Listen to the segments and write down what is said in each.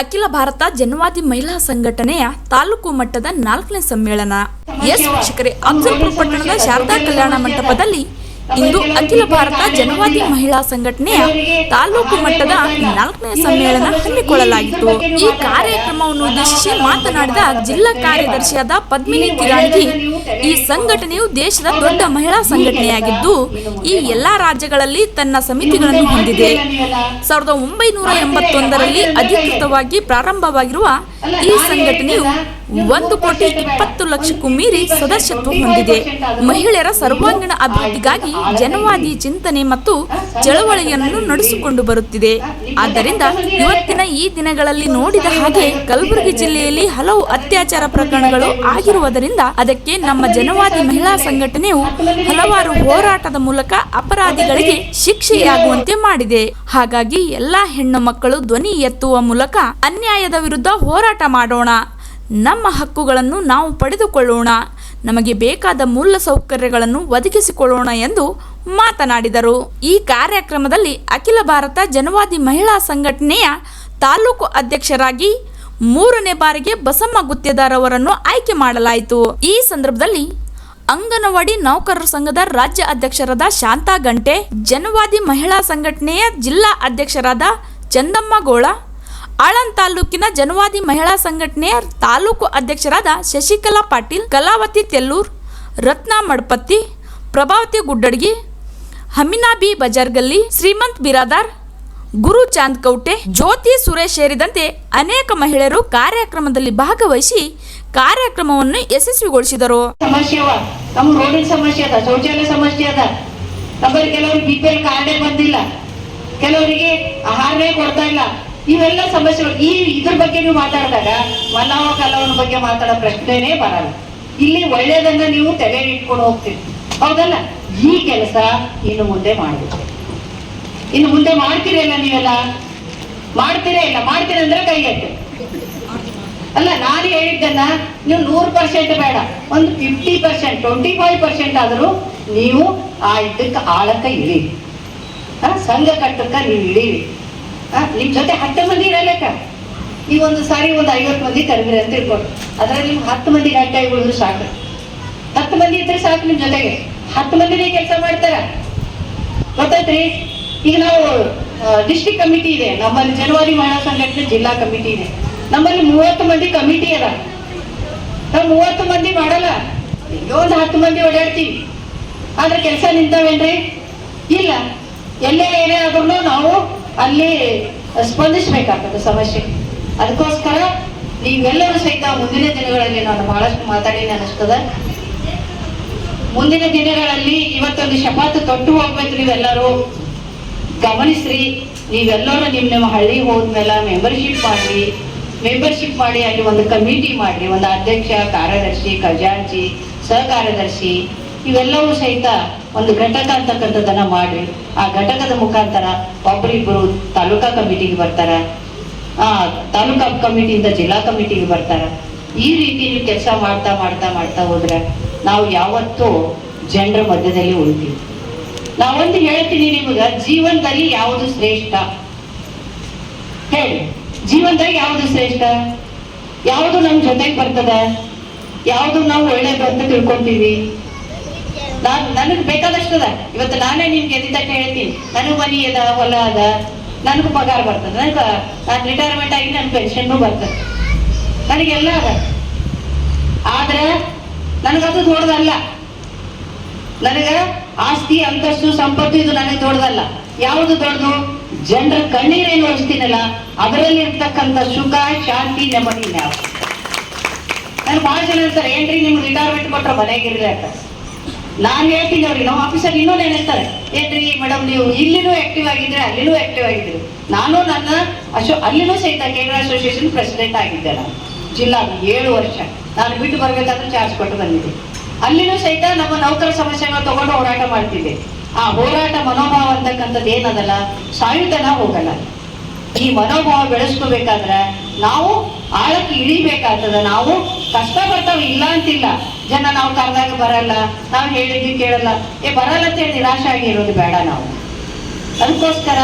ಅಖಿಲ ಭಾರತ ಜನವಾದಿ ಮಹಿಳಾ ಸಂಘಟನೆಯ ತಾಲೂಕು ಮಟ್ಟದ ನಾಲ್ಕನೇ ಸಮ್ಮೇಳನ. ಎಸ್ ಶಿಕ್ಷಕರೇ ಅಫ್ಜಲ್ಪುರ ಪಟ್ಟಣದ ಶಾರದಾ ಕಲ್ಯಾಣ ಮಂಟಪದಲ್ಲಿ ಇಂದು ಅಖಿಲ ಭಾರತ ಜನವಾದಿ ಮಹಿಳಾ ಸಂಘಟನೆಯ ತಾಲೂಕು ಮಟ್ಟದ ನಾಲ್ಕನೇ ಸಮ್ಮೇಳನ ಹಮ್ಮಿಕೊಳ್ಳಲಾಗಿತ್ತು. ಈ ಕಾರ್ಯಕ್ರಮವನ್ನು ಉದ್ದೇಶಿಸಿ ಮಾತನಾಡಿದ ಜಿಲ್ಲಾ ಕಾರ್ಯದರ್ಶಿಯಾದ ಪದ್ಮಿನಿ ಕಿರಾಣಿ ಈ ಸಂಘಟನೆಯು ದೇಶದ ದೊಡ್ಡ ಮಹಿಳಾ ಸಂಘಟನೆಯಾಗಿದ್ದು, ಈ ಎಲ್ಲಾ ರಾಜ್ಯಗಳಲ್ಲಿ ತನ್ನ ಸಮಿತಿಗಳನ್ನು ಹೊಂದಿದೆ. ಸಾವಿರದ ಒಂಬೈನೂರ ಎಂಬತ್ತೊಂದರಲ್ಲಿ ಅಧಿಕೃತವಾಗಿ ಪ್ರಾರಂಭವಾಗಿರುವ ಈ ಸಂಘಟನೆಯು ಒಂದು ಕೋಟಿ ಇಪ್ಪತ್ತು ಲಕ್ಷಕ್ಕೂ ಮೀರಿ ಸದಸ್ಯತ್ವ ಹೊಂದಿದೆ. ಮಹಿಳೆಯರ ಸರ್ವಾಂಗೀಣ ಅಭಿವೃದ್ಧಿಗಾಗಿ ಜನವಾದಿ ಚಿಂತನೆ ಮತ್ತು ಚಳವಳಿಯನ್ನು ನಡೆಸಿಕೊಂಡು ಬರುತ್ತಿದೆ. ಆದ್ದರಿಂದ ಇವತ್ತಿನ ಈ ದಿನಗಳಲ್ಲಿ ನೋಡಿದ ಹಾಗೆ ಕಲಬುರಗಿ ಜಿಲ್ಲೆಯಲ್ಲಿ ಹಲವು ಅತ್ಯಾಚಾರ ಪ್ರಕರಣಗಳು ಆಗಿರುವುದರಿಂದ ಅದಕ್ಕೆ ನಮ್ಮ ಜನವಾದಿ ಮಹಿಳಾ ಸಂಘಟನೆಯು ಹಲವಾರು ಹೋರಾಟದ ಮೂಲಕ ಅಪರಾಧಿಗಳಿಗೆ ಶಿಕ್ಷೆಯಾಗುವಂತೆ ಮಾಡಿದೆ. ಹಾಗಾಗಿ ಎಲ್ಲಾ ಹೆಣ್ಣು ಮಕ್ಕಳು ಧ್ವನಿ ಎತ್ತುವ ಮೂಲಕ ಅನ್ಯಾಯದ ವಿರುದ್ಧ ಹೋರಾಟ ಮಾಡೋಣ. ನಮ್ಮ ಹಕ್ಕುಗಳನ್ನು ನಾವು ಪಡೆದುಕೊಳ್ಳೋಣ. ನಮಗೆ ಬೇಕಾದ ಮೂಲ ಸೌಕರ್ಯಗಳನ್ನು ಒದಗಿಸಿಕೊಳ್ಳೋಣ ಎಂದು ಮಾತನಾಡಿದರು. ಈ ಕಾರ್ಯಕ್ರಮದಲ್ಲಿ ಅಖಿಲ ಭಾರತ ಜನವಾದಿ ಮಹಿಳಾ ಸಂಘಟನೆಯ ತಾಲೂಕು ಅಧ್ಯಕ್ಷರಾಗಿ ಮೂರನೇ ಬಾರಿಗೆ ಬಸಮ್ಮ ಗುತ್ತೇದಾರ್ ಅವರನ್ನು ಆಯ್ಕೆ ಮಾಡಲಾಯಿತು. ಈ ಸಂದರ್ಭದಲ್ಲಿ ಅಂಗನವಾಡಿ ನೌಕರರ ಸಂಘದ ರಾಜ್ಯ ಅಧ್ಯಕ್ಷರಾದ ಶಾಂತಾ ಗಂಟೆ, ಜನವಾದಿ ಮಹಿಳಾ ಸಂಘಟನೆಯ ಜಿಲ್ಲಾ ಅಧ್ಯಕ್ಷರಾದ ಚಂದಮ್ಮ ಗೋಳ ಆಳಂದ್ ತಾಲೂಕಿನ ಜನವಾದಿ ಮಹಿಳಾ ಸಂಘಟನೆಯ ತಾಲೂಕು ಅಧ್ಯಕ್ಷರಾದ ಶಶಿಕಲಾ ಪಾಟೀಲ್, ಕಲಾವತಿ ತೆಲ್ಲೂರ್, ರತ್ನ ಮಡ್ಪತ್ತಿ, ಪ್ರಭಾವತಿ ಗುಡ್ಡಡ್ಗಿ, ಹಮಿನಾಬಿ ಬಜಾರ್ಗಲ್ಲಿ ಶ್ರೀಮಂತ್ ಬಿರಾದಾರ್, ಗುರು ಚಾಂದ್ ಕೌಟೆ, ಜ್ಯೋತಿ ಸುರೇಶ್ ಸೇರಿದಂತೆ ಅನೇಕ ಮಹಿಳೆಯರು ಕಾರ್ಯಕ್ರಮದಲ್ಲಿ ಭಾಗವಹಿಸಿ ಕಾರ್ಯಕ್ರಮವನ್ನು ಯಶಸ್ವಿಗೊಳಿಸಿದರು. ಸಮಸ್ಯೆ ನಮ್ಮ ರೋಡಿನ ಸಮಸ್ಯೆ ಅದ, ಶೌಚಾಲಯ ಸಮಸ್ಯೆ ಅದ. ನಮ್ಮಲ್ಲಿ ಕೆಲವರಿಗೆ ಬಿ ಬಂದಿಲ್ಲ. ಕೆಲವರಿಗೆ ಆಹಾರನೇ ಕೊಡ್ತಾ ಇಲ್ಲ. ಇವೆಲ್ಲ ಸಮಸ್ಯೆಗಳು, ಈ ಇದ್ರ ಬಗ್ಗೆ ನೀವು ಮಾತಾಡಿದಾಗ ಮನವ ಕಲವನ ಬಗ್ಗೆ ಮಾತಾಡೋ ಪ್ರಶ್ನೆನೇ ಬರಲ್ಲ. ಇಲ್ಲಿ ಒಳ್ಳೇದನ್ನ ನೀವು ತಲೆಯಲ್ಲಿ ಇಟ್ಕೊಂಡು ಹೋಗ್ತೀರಿ. ಹೌದಲ್ಲ? ಈ ಕೆಲಸ ಇನ್ನು ಮುಂದೆ ಮಾಡಬೇಕು ಇನ್ನು ಮುಂದೆ ಮಾಡ್ತೀರಲ್ಲ ನೀವೆಲ್ಲ? ಮಾಡ್ತೀರಾ ಇಲ್ಲ? ಮಾಡ್ತೀರ ಅಂದ್ರೆ ಕೈ ಅಲ್ಲ, ನಾನು ಹೇಳಿದ್ದನ್ನ ನೀವು ನೂರು ಪರ್ಸೆಂಟ್ ಬೇಡ. ಒಂದು fifty percent twenty five percent ಆದರೂ ನೀವು ಆ ಇದಕ್ಕೆ ಆಳಕ್ಕೆ ಇಳಿ ಸಂಘ ಕಟ್ಟಕ್ಕೆ ನೀವು ಇಳೀರಿ. ಆ, ನಿಮ್ ಜೊತೆ ಹತ್ತು ಮಂದಿ ಇರಲೇಕ ಒಂದು ಸಾರಿ ಒಂದು ಐವತ್ತು ಮಂದಿ ಕರೆದ್ರಿ ಅಂತ ತಿಳ್ಕೊಂಡು. ಅದರಲ್ಲಿ ನಿಮ್ಗೆ ಹತ್ತು ಮಂದಿ ಗಂಟೆ ಉಳಿದ್ರು ಸಾಕು. ಹತ್ತು ಮಂದಿ ಇದ್ರೆ ಸಾಕು ನಿಮ್ ಜೊತೆಗೆ. ಹತ್ತು ಮಂದಿನೇ ಕೆಲಸ ಮಾಡ್ತಾರ? ಗೊತ್ತಾಯ್ತ್ರಿ? ಈಗ ನಾವು ಡಿಸ್ಟಿಕ್ ಕಮಿಟಿ ಇದೆ. ನಮ್ಮಲ್ಲಿ ಜನವರಿ ಮಹಿಳಾ ಸಂಘಟನೆ ಜಿಲ್ಲಾ ಕಮಿಟಿ ಇದೆ. ನಮ್ಮಲ್ಲಿ ಮೂವತ್ತು ಮಂದಿ ಕಮಿಟಿ ಅದ. ನಾವು ಮೂವತ್ತು ಮಂದಿ ಮಾಡಲ್ಲ. ಒಂದು ಹತ್ತು ಮಂದಿ ಓಡಾಡ್ತೀವಿ. ಆದ್ರೆ ಕೆಲಸ ನಿಂತಾವೇನ್ರಿ? ಇಲ್ಲ. ಎಲ್ಲೇ ಏನೇ ಆದ್ರೂ ನಾವು ಅಲ್ಲಿ ಸ್ಪಂದಿಸಬೇಕಾಗ್ತದೆ ಸಮಸ್ಯೆ. ಅದಕ್ಕೋಸ್ಕರ ನೀವೆಲ್ಲರೂ ಸಹಿತ ಮುಂದಿನ ದಿನಗಳಲ್ಲಿ ನಾನು ಬಹಳಷ್ಟು ಮಾತಾಡಿ ಅನಿಸ್ತದೆ ಮುಂದಿನ ದಿನಗಳಲ್ಲಿ ಇವತ್ತೊಂದು ಶಪಾತ್ ತೊಟ್ಟು ಹೋಗ್ಬೇಕು ನೀವೆಲ್ಲರೂ. ಗಮನಿಸ್ರಿ, ನೀವೆಲ್ಲರೂ ನಿಮ್ಮ ನಿಮ್ಮ ಹಳ್ಳಿ ಹೋದ್ಮೇಲೆ ಮೆಂಬರ್ಶಿಪ್ ಮಾಡಿ ಮೆಂಬರ್ಶಿಪ್ ಮಾಡಿ ಅಲ್ಲಿ ಒಂದು ಕಮಿಟಿ ಮಾಡಿ ಒಂದು ಅಧ್ಯಕ್ಷ, ಕಾರ್ಯದರ್ಶಿ, ಖಜಾಂಚಿ, ಸಹಕಾರ್ಯದರ್ಶಿ, ಇವೆಲ್ಲವೂ ಸಹಿತ ಒಂದು ಘಟಕ ಅಂತಕ್ಕಂಥದ್ದನ್ನ ಮಾಡ್ರಿ. ಆ ಘಟಕದ ಮುಖಾಂತರ ಒಬ್ಬರಿಬ್ಬರು ತಾಲೂಕಾ ಕಮಿಟಿಗೆ ಬರ್ತಾರ. ಆ ತಾಲೂಕಾ ಕಮಿಟಿಯಿಂದ ಜಿಲ್ಲಾ ಕಮಿಟಿಗೆ ಬರ್ತಾರ. ಈ ರೀತಿ ನೀವು ಕೆಲಸ ಮಾಡ್ತಾ ಮಾಡ್ತಾ ಮಾಡ್ತಾ ಹೋದ್ರೆ ನಾವು ಯಾವತ್ತೂ ಜನರ ಮಧ್ಯದಲ್ಲಿ ಉಳಿತೀವಿ. ನಾವೊಂದು ಹೇಳ್ತೀನಿ ನಿಮಗ, ಜೀವನದಲ್ಲಿ ಯಾವುದು ಶ್ರೇಷ್ಠ? ಹೇಳಿ ಜೀವನದಲ್ಲಿ ಯಾವುದು ಶ್ರೇಷ್ಠ? ಯಾವುದು ನಮ್ಮ ಜೊತೆಗೆ ಬರ್ತದ? ಯಾವುದು ನಾವು ಒಳ್ಳೇದು ಅಂತ ತಿಳ್ಕೊಂತೀವಿ? ನಾನ್ ಬೇಕಾದಷ್ಟು ಬೇಕಾದಷ್ಟದ. ಇವತ್ತು ನಾನೇ ನಿಮ್ಗೆ ಎದ್ದಿದ್ದಕ್ಕೆ ಹೇಳ್ತೀನಿ. ನನಗೆ ಮನಿ ಅದ, ಹೊಲ ಅದ. ನನಗೂ ಪಗಾರ ಬರ್ತದೆ. ನನಗ ನಾನು ರಿಟೈರ್ಮೆಂಟ್ ಆಗಿ ನನ್ನ ಪೆನ್ಷನ್ನು ಬರ್ತದೆ. ನನಗೆಲ್ಲ ಅದ. ಆದ್ರೆ ನನಗದು ದೊಡ್ಡದಲ್ಲ. ನನಗ ಆಸ್ತಿ, ಅಂತಸ್ತು, ಸಂಪತ್ತು ಇದು ನನಗೆ ದೊಡ್ಡದಲ್ಲ. ಯಾವುದು ದೊಡ್ಡದು? ಜನರ ಕಣ್ಣೀರೇನು ಒಳಿಸ್ತೀನಲ್ಲ ಅದರಲ್ಲಿ ಇರ್ತಕ್ಕಂಥ ಸುಖ, ಶಾಂತಿ, ನೆಮ್ಮದಿ ನಾವು ನಾನು ಭಾಳ ಜನ ಇರ್ತಾರೆ ಏನ್ರಿ ನಿಮ್ಗೆ ರಿಟೈರ್ಮೆಂಟ್ ಕೊಟ್ರೆ ಮನೆಗಿರ್ಲಿ ಅಂತ. ನಾನ್ ಹೇಳ್ತೀನಿ ಅವ್ರಿಗೆ, ನಮ್ಮ ಆಫೀಸಲ್ಲಿ ಇನ್ನೂ ನೆನೆಸ್ತಾರೆ. ಏನ್ರಿ ಮೇಡಮ್ ನೀವು ಇಲ್ಲಿನೂ ಆಕ್ಟಿವ್ ಆಗಿದ್ರೆ ಅಲ್ಲಿನೂ ಆಕ್ಟಿವ್ ಆಗಿದ್ರು. ನಾನು ನನ್ನ ಅಶೋ, ಅಲ್ಲಿನೂ ಸಹಿತ ಕೇಂದ್ರ ಅಸೋಸಿಯೇಷನ್ ಪ್ರೆಸಿಡೆಂಟ್ ಆಗಿದ್ದೆ ನಾನು. ಜಿಲ್ಲಾ ಏಳು ವರ್ಷ. ನಾನು ಬಿಟ್ಟು ಬರ್ಬೇಕಾದ್ರೆ ಚಾರ್ಜ್ ಕೊಟ್ಟು ಬಂದಿದ್ದೆ. ಅಲ್ಲಿನೂ ಸಹಿತ ನಮ್ಮ ನೌಕರ ಸಮಸ್ಯೆಗಳು ತಗೊಂಡು ಹೋರಾಟ ಮಾಡ್ತಿದ್ದೆ. ಆ ಹೋರಾಟ ಮನೋಭಾವ ಅಂತಕ್ಕಂಥದ್ದು ಏನದಲ್ಲ? ಸಾಯುತನ ಹೋಗಲ್ಲ. ಈ ಮನೋಭಾವ ಬೆಳೆಸ್ಕೋಬೇಕಾದ್ರೆ ನಾವು ಆಳಕ್ಕೆ ಇಳಿಬೇಕಾಗ್ತದ. ನಾವು ಕಷ್ಟ ಬರ್ತಾವ ಇಲ್ಲ ಅಂತಿಲ್ಲ. ಜನ ನಾವು ಕರೆದಾಗ ಬರಲ್ಲ, ನಾವು ಹೇಳಿದ್ವಿ ಕೇಳಲ್ಲ. ಏ, ಬರಲ್ಲ ಅಂತ ಹೇಳಿ ನಿರಾಶೆ ಆಗಿರೋದು ಬೇಡ ನಾವು. ಅದಕ್ಕೋಸ್ಕರ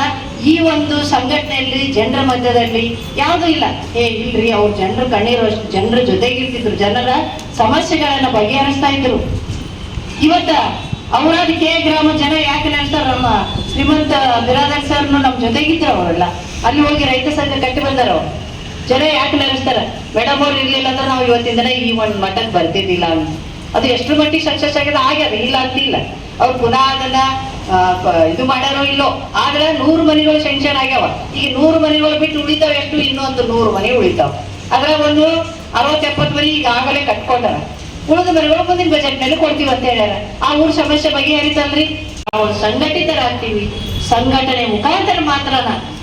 ಈ ಒಂದು ಸಂಘಟನೆಯಲ್ಲಿ, ಜನರ ಮಧ್ಯದಲ್ಲಿ ಯಾವುದೂ ಇಲ್ಲ. ಏ, ಇಲ್ರಿ, ಅವ್ರು ಜನರು ಕಣ್ಣೀರುವಷ್ಟು, ಜನರ ಜೊತೆಗಿರ್ತಿದ್ರು. ಜನರ ಸಮಸ್ಯೆಗಳನ್ನ ಬಗೆಹರಿಸ್ತಾ ಇದ್ರು. ಇವತ್ತ ಅವರಾದ ಕೆ ಗ್ರಾಮ ಜನ ಯಾಕೆ ನೆನೆಸ್ತಾರ ನಮ್ಮ ಶ್ರೀಮಂತ ಬಿರಾದರ್ ಸರ್ನು ನಮ್ಮ ಜೊತೆಗಿದ್ರು ಅವರೆಲ್ಲ. ಅಲ್ಲಿ ಹೋಗಿ ರೈತ ಸಂಘ ಕಟ್ಟಿ ಬಂದಾರ? ಜನ ಯಾಕೆ ನೆನೆಸ್ತಾರ ಮೇಡಮ್ ಅವ್ರು ಇರ್ಲಿಲ್ಲ ಅಂದ್ರೆ ನಾವು ಇವತ್ತಿನ ಈ ಒಂದು ಮಠಕ್ಕೆ ಬರ್ತಿದ್ದಿಲ್ಲ ಅದು ಎಷ್ಟು ಮಟ್ಟಿಗೆ ಸಕ್ಸಸ್ ಆಗಿದೆ? ಆಗ್ಯದ. ಇಲ್ಲ ಅಂತಿಲ್ಲ. ಅವ್ರು ಪುನಃ ಅದನ್ನ ಇದು ಮಾಡ್ಯಾರೋ ಇಲ್ಲೋ? ಆದ್ರೆ ನೂರು ಮನೆಗಳು ಸೆಂಕ್ಷನ್ ಆಗ್ಯಾವ. ಈಗ ನೂರು ಮನೆಗಳು ಬಿಟ್ಟು ಉಳಿತಾವ ಎಷ್ಟು? ಇನ್ನೊಂದು ನೂರು ಮನೆ ಉಳಿತಾವ. ಅದ್ರ ಒಂದು ಅರವತ್ತು ಎಪ್ಪತ್ತು ಮನೆ ಈಗಾಗಲೇ ಕಟ್ಕೊಂಡಾರ. ಉಳಿದ ಮನೆಗಳು ಮುಂದಿನ ಬಜೆಟ್ ಮೇಲೆ ಕೊಡ್ತೀವಿ ಅಂತ ಹೇಳ್ಯಾರ. ಆ ಊರ್ ಸಮಸ್ಯೆ ಬಗೆಹರಿತಲ್ರಿ ನಾವು ಸಂಘಟಿತರಾಗ್ತೀವಿ. ಸಂಘಟನೆ ಮುಖಾಂತರ ಮಾತ್ರ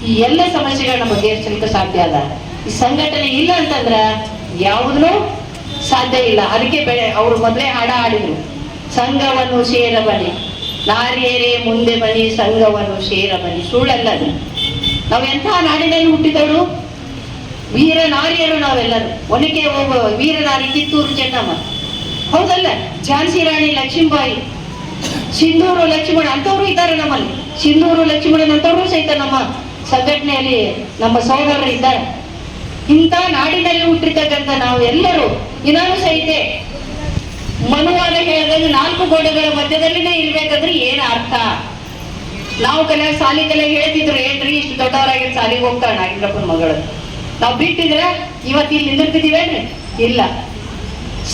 ಈ ಎಲ್ಲ ಸಮಸ್ಯೆಗಳನ್ನ ಬಗೆಹರಿಸಲಿಕ್ಕೆ ಸಾಧ್ಯ ಅಲ್ಲ. ಈ ಸಂಘಟನೆ ಇಲ್ಲ ಅಂತಂದ್ರ ಯಾವುದೂ ಸಾಧ್ಯ ಇಲ್ಲ. ಅದಕ್ಕೆ ಬೆಳೆ, ಅವರು ಮೊದಲೇ ಹಾಡ ಹಾಡಿದ್ರು ಸಂಘವನ್ನು ಸೇರ ಬನ್ನಿ. ನಾರಿಯರೇ ಮುಂದೆ ಬನ್ನಿ, ಸಂಘವನ್ನು ಸೇರ ಬನ್ನಿ. ಸುಳ್ಳಲ್ಲ ನಾವು ಎಂಥ ನಾಡಿನಲ್ಲಿ ಹುಟ್ಟಿದವರು? ವೀರ ನಾರಿಯರು ನಾವೆಲ್ಲರೂ. ಒನಕೆ ಒಬ್ಬ ವೀರ ನಾರಿ ಕಿತ್ತೂರು ಚೆನ್ನಮ್ಮ. ಹೌದಲ್ಲ? ಝಾನ್ಸಿ ರಾಣಿ ಲಕ್ಷ್ಮೀಬಾಯಿ. ಸಿಂಧೂರು ಲಕ್ಷ್ಮಣ ಅಂತವ್ರು ಇದ್ದಾರೆ ನಮ್ಮಲ್ಲಿ. ಸಿಂಧೂರು ಲಕ್ಷ್ಮಣನಂತವರು ಸಹಿತ ನಮ್ಮ ಸಂಘಟನೆಯಲ್ಲಿ ನಮ್ಮ ಸಹೋದರರು ಇದ್ದಾರೆ. ಇಂಥ ನಾಡಿನಲ್ಲಿ ಹುಟ್ಟಿರ್ತಕ್ಕಂಥ ನಾವು ಎಲ್ಲರೂ ಇನ್ನಾನು ಸಹಿತ ಮನುವಾದ ಹೇಳಿದಂಗೆ ನಾಲ್ಕು ಗೋಡೆಗಳ ಮಧ್ಯದಲ್ಲಿನೇ ಇರ್ಬೇಕಾದ್ರೆ ಏನ್ ಅರ್ಥ? ನಾವು ಕಲೆ ಸಾಲಿ ಕಲೆ ಹೇಳ್ತಿದ್ರು, ಏನ್ರಿ ಇಷ್ಟು ದೊಡ್ಡವರಾಗಿ ಸಾಲಿಗೆ ಹೋಗ್ತಾಳ ನಾಗೇಂದ್ರಪ್ಪನ ಮಗಳು ನಾವು ಬಿಟ್ಟಿದ್ರೆ ಇವತ್ತು ಇಲ್ಲಿ ನಿಂದಿರ್ತಿದೀವೇನ್ರಿ ಇಲ್ಲ.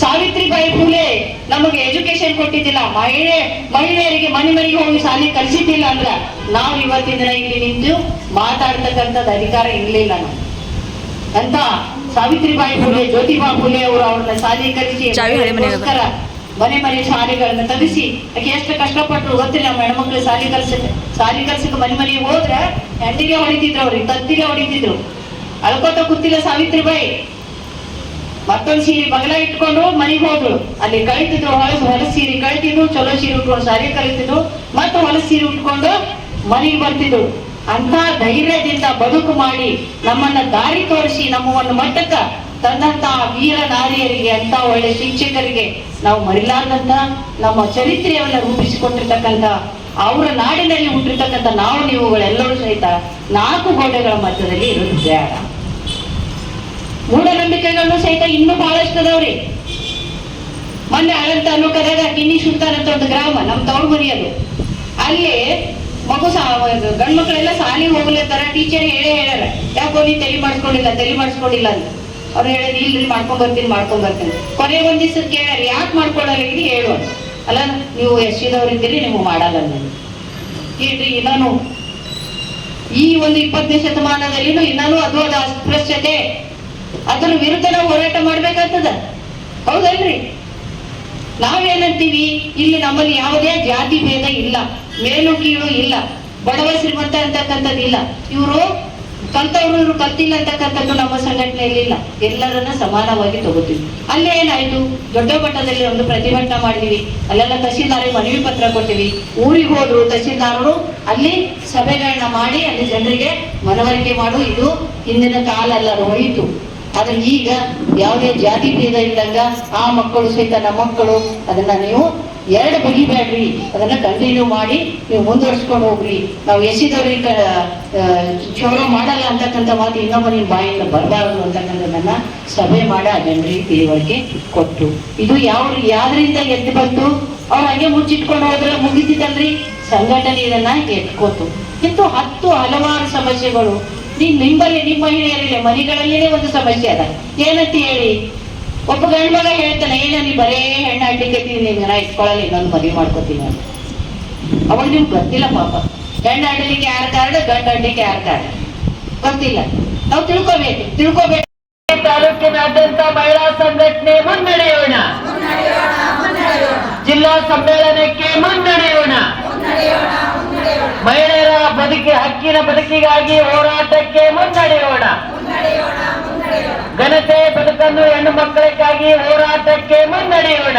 ಸಾವಿತ್ರಿಬಾಯಿ ಫುಲೆ ನಮಗೆ ಎಜುಕೇಶನ್ ಕೊಟ್ಟಿದ್ದಿಲ್ಲ. ಮಹಿಳೆ ಮಹಿಳೆಯರಿಗೆ ಮನೆ ಮನೆಗೆ ಹೋಗಿ ಸಾಲಿ ಕಲಿಸಿದ್ದಿಲ್ಲ ಅಂದ್ರ ನಾವು ಇವತ್ತಿನ ದಿನ ಇಲ್ಲಿ ನಿಂತು ಮಾತಾಡ್ತಕ್ಕಂಥದ್ದು ಅಧಿಕಾರ ಇರ್ಲಿಲ್ಲ ನಾವು ಅಂತ ಸಾವಿತ್ರಿಬಾಯಿ ಫುಲೆ ಜ್ಯೋತಿಬಾ ಫುಲೆ ಅವರು ಅವ್ರನ್ನ ಸಾಲಿ ಕಲಿಸಿ ಮನೆ ಮನೆ ಶಾಲೆಗಳನ್ನ ತಲಿಸಿ ಆಕೆ ಎಷ್ಟು ಕಷ್ಟಪಟ್ಟರು ಗೊತ್ತಿಲ್ಲ ನಮ್ಮ ಹೆಣ್ಮಕ್ಳು ಸಾಲಿ ಕಲ್ಸಕ್ಕೆ ಸಾಲಿ ಕಲ್ಸಕ್ಕೆ ಮನೆ ಮನೆಗೆ ಹೋದ್ರೆ ಹೆಂಡಿಗೆ ಹೊಡಿತಿದ್ರು ಅವ್ರಿಗೆ ತತ್ತಿಗೆ ಹೊಡಿತಿದ್ರು. ಅಳ್ಕೋತ ಕೂತಿಲ್ಲ ಸಾವಿತ್ರಿಬಾಯಿ ಮತ್ತೊಂದ್ ಸೀರೆ ಬಗಲ ಇಟ್ಕೊಂಡು ಮನೆಗೆ ಹೋದ್ರು. ಅಲ್ಲಿ ಕಳಿತಿದ್ರು ಹೊಲಸ ಹೊಲಸ ಸೀರೆ ಕಳಿತಿದ್ರು, ಚಲೋ ಸೀರೆ ಉಟ್ಕೊಂಡು ಸಾರಿ ಕಲಿತಿದ್ರು ಮತ್ತೆ ಹೊಲಸ ಸೀರೆ ಉಟ್ಕೊಂಡು ಮನೆಗೆ ಬರ್ತಿದ್ರು. ಅಂತ ಧೈರ್ಯದಿಂದ ಬದುಕು ಮಾಡಿ ನಮ್ಮನ್ನ ದಾರಿ ತೋರಿಸಿ ನಮ್ಮ ಒಂದು ಮಟ್ಟಕ್ಕ ತಂದಂತ ವೀರ ನಾರಿಯರಿಗೆ ಅಂತ ಒಳ್ಳೆ ಶಿಕ್ಷಕರಿಗೆ ನಾವು ಮರಿಲಾರ್ದಂತ ನಮ್ಮ ಚರಿತ್ರೆಯನ್ನ ರೂಪಿಸಿಕೊಟ್ಟಿರ್ತಕ್ಕಂಥ ಅವರ ನಾಡಿನಲ್ಲಿ ಹುಟ್ಟಿರ್ತಕ್ಕಂಥ ನಾವು ನೀವುಗಳೆಲ್ಲರೂ ಸಹಿತ ನಾಲ್ಕು ಗೋಡೆಗಳ ಮಧ್ಯದಲ್ಲಿ ಇರೋದು ಮೂಢನಂಬಿಕೆಗಳು ಸಹಿತ ಇನ್ನೂ ಬಹಳಷ್ಟು ಅದಾವ್ರಿ. ಮೊನ್ನೆ ಅಳಂತ ತಾಲೂಕದಾಗ ಕಿನ್ನಿ ಸುಲ್ತಾನ್ ಅಂತ ಒಂದು ಗ್ರಾಮ, ನಮ್ಮ ತವ್ರ ಮರಿಯದು ಅಲ್ಲಿ ಮಗು ಸಾ ಗಂಡ್ ಮಕ್ಕಳೆಲ್ಲ ಸಾಲಿಗೆ ಹೋಗ್ಲತ್ತಾರ ಟೀಚರ್ ಹೇಳೇ ಹೇಳ್ಯಾರ ಯಾಕೋ ನೀ ತಲೆ ಮಾಡಿಸ್ಕೊಂಡಿಲ್ಲ ತಲೆ ಮಾಡಿಸ್ಕೊಂಡಿಲ್ಲ ಅಂತ. ಅವ್ರು ಹೇಳಿದ್ ಇಲ್ರಿ ಮಾಡ್ಕೊಂಡ್ ಬರ್ತೀನಿ ಮಾಡ್ಕೊಂಡ್ ಬರ್ತೀನಿ. ಕೊನೆ ಒಂದ್ ದಿವಸಕ್ಕೆ ಕೇಳ್ಯಾರ, ಯಾಕೆ ಮಾಡ್ಕೊಳ್ಳಲ್ಲ ಇದು ಹೇಳು. ಅಲ್ಲ, ನೀವು ಎಷ್ಟಿದವ್ರು ಇದ್ದೀರಿ ನೀವು ಮಾಡಲ್ಲ ನಾನು ಹೇಳ್ರಿ ನಾನು ಈ ಒಂದು ಇಪ್ಪತ್ತನೇ ಶತಮಾನದಲ್ಲಿನೂ ಇನ್ನೂ ಅದು ಅದು ಅಸ್ಪೃಶ್ಯತೆ. ಅದ್ರ ವಿರುದ್ಧ ನಾವು ಹೋರಾಟ ಮಾಡ್ಬೇಕಾಗ್ತದ? ಹೌದಲ್ರಿ? ನಾವೇನಂತೀವಿ? ಇಲ್ಲಿ ನಮ್ಮಲ್ಲಿ ಯಾವುದೇ ಜಾತಿ ಭೇದ ಇಲ್ಲ ಮೇಲು ಕೀಳು ಇಲ್ಲ, ಬಡವ ಶ್ರೀಮಂತ ಅಂತಕ್ಕಂಥದ್ದು ಇಲ್ಲ. ಇವರು ಕಲ್ತವ್ರು ಇವರು ಕಲ್ತಿಲ್ಲ ಅಂತಕ್ಕಂಥದ್ದು ನಮ್ಮ ಸಂಘಟನೆಯಲ್ಲಿ ಇಲ್ಲ. ಎಲ್ಲರನ್ನ ಸಮಾನವಾಗಿ ತಗೋತೀವಿ. ಅಲ್ಲೇ ಏನಾಯ್ತು? ದೊಡ್ಡ ಮಟ್ಟದಲ್ಲಿ ಒಂದು ಪ್ರತಿಭಟನೆ ಮಾಡಿದೀವಿ. ಅಲ್ಲೆಲ್ಲ ತಹಸೀಲ್ದಾರಿಗೆ ಮನವಿ ಪತ್ರ ಕೊಟ್ಟಿವಿ ಊರಿಗೆ ಹೋದ್ರು ತಹಸೀಲ್ದಾರರು ಅಲ್ಲಿ ಸಭೆಗಳನ್ನ ಮಾಡಿ ಅಲ್ಲಿ ಜನರಿಗೆ ಮನವರಿಕೆ ಮಾಡು. ಇದು ಹಿಂದಿನ ಕಾಲ ಎಲ್ಲರೂ ಹೋಯಿತು. ಆದ್ರೆ ಈಗ ಯಾವುದೇ ಜಾತಿ ಭೇದ ಇಲ್ಲಂಗ ಆ ಮಕ್ಕಳು ಸಹಿತ ನಮ್ಮ ಮಕ್ಕಳು, ಅದನ್ನ ನೀವು ಎರಡು ಬಗಿಬೇಡ್ರಿ. ಅದನ್ನ ಕಂಟಿನ್ಯೂ ಮಾಡಿ ನೀವು ಮುಂದುವರ್ಸ್ಕೊಂಡು ಹೋಗ್ರಿ. ನಾವು ಎಸಿದವ್ರಿಗೆ ಚೌರ ಮಾಡಲ್ಲ ಅಂತಕ್ಕಂಥ ಮಾತು ಇನ್ನೊಬ್ಬ ನಿಮ್ಮ ಬಾಯಿಂದ ಬರಬಾರದು ಅಂತಕ್ಕಂಥದ್ದನ್ನ ಸಭೆ ಮಾಡಿ ಆ ಜನರಿಗೆ ತಿಳುವಳಿಕೆ ಕೊಟ್ಟು. ಇದು ಯಾವ, ಯಾವ್ದ್ರಿಂದ ಎದ್ದು ಬಂತು? ಅವ್ರು ಹಂಗೆ ಮುಚ್ಚಿಟ್ಕೊಂಡು ಹೋದ್ರೆ ಮುಗಿದಿದ್ದಲ್ರಿ ಸಂಘಟನೆ ಇದನ್ನ ಎತ್ಕೋತು. ಇಂತೂ ಹತ್ತು ಹಲವಾರು ಸಮಸ್ಯೆಗಳು ನೀನ್ ನಿಂಬಲ್ಲಿ ನಿಮ್ಮ ಮಹಿಳೆಯರಲ್ಲೇ ಮನೆಗಳಲ್ಲಿನೇ ಒಂದು ಸಮಸ್ಯೆ ಅದ. ಏನಂತ ಹೇಳಿ? ಒಬ್ಬ ಗಂಡ ಮಗ ಹೇಳ್ತಾನೆ ಏನ ನೀ ಬರೇ ಹೆಣ್ಣು ಅಡ್ಲಿಕ್ಕೆ ನಾ ಇಟ್ಕೊಳ್ಳಲ್ಲ ಇನ್ನೊಂದು ಮದುವೆ ಮಾಡ್ಕೋತೀನಿ ಅಂತ. ಅವಳು ನಿಮ್ಗೆ ಗೊತ್ತಿಲ್ಲ ಪಾಪ. ಹೆಣ್ಣು ಅಡ್ಲಿಕ್ಕೆ ಯಾರ ಕಾರಣ ಗಂಡ ಅಡ್ಲಿಕ್ಕೆ ಯಾರ ಕಾರಣ? ಗೊತ್ತಿಲ್ಲ. ನಾವು ತಿಳ್ಕೊಬೇಕು ತಿಳ್ಕೊಬೇಕು. ತಾಲೂಕಿನಾದ್ಯಂತ ಮಹಿಳಾ ಸಂಘಟನೆ ಮುನ್ನಡೆಯೋಣ. ಜಿಲ್ಲಾ ಸಮ್ಮೇಳನಕ್ಕೆ ಮುನ್ನಡೆಯೋಣ. ಮಹಿಳೆಯರ ಬದುಕಿ ಹಕ್ಕಿನ ಬದುಕಿಗಾಗಿ ಹೋರಾಟಕ್ಕೆ ಮುನ್ನಡೆಯೋಣ. ಘನತೆ ಬದುಕನ್ನು ಹೆಣ್ಣು ಮಕ್ಕಳಿಗಾಗಿ ಹೋರಾಟಕ್ಕೆ ಮುನ್ನಡೆಯೋಣ.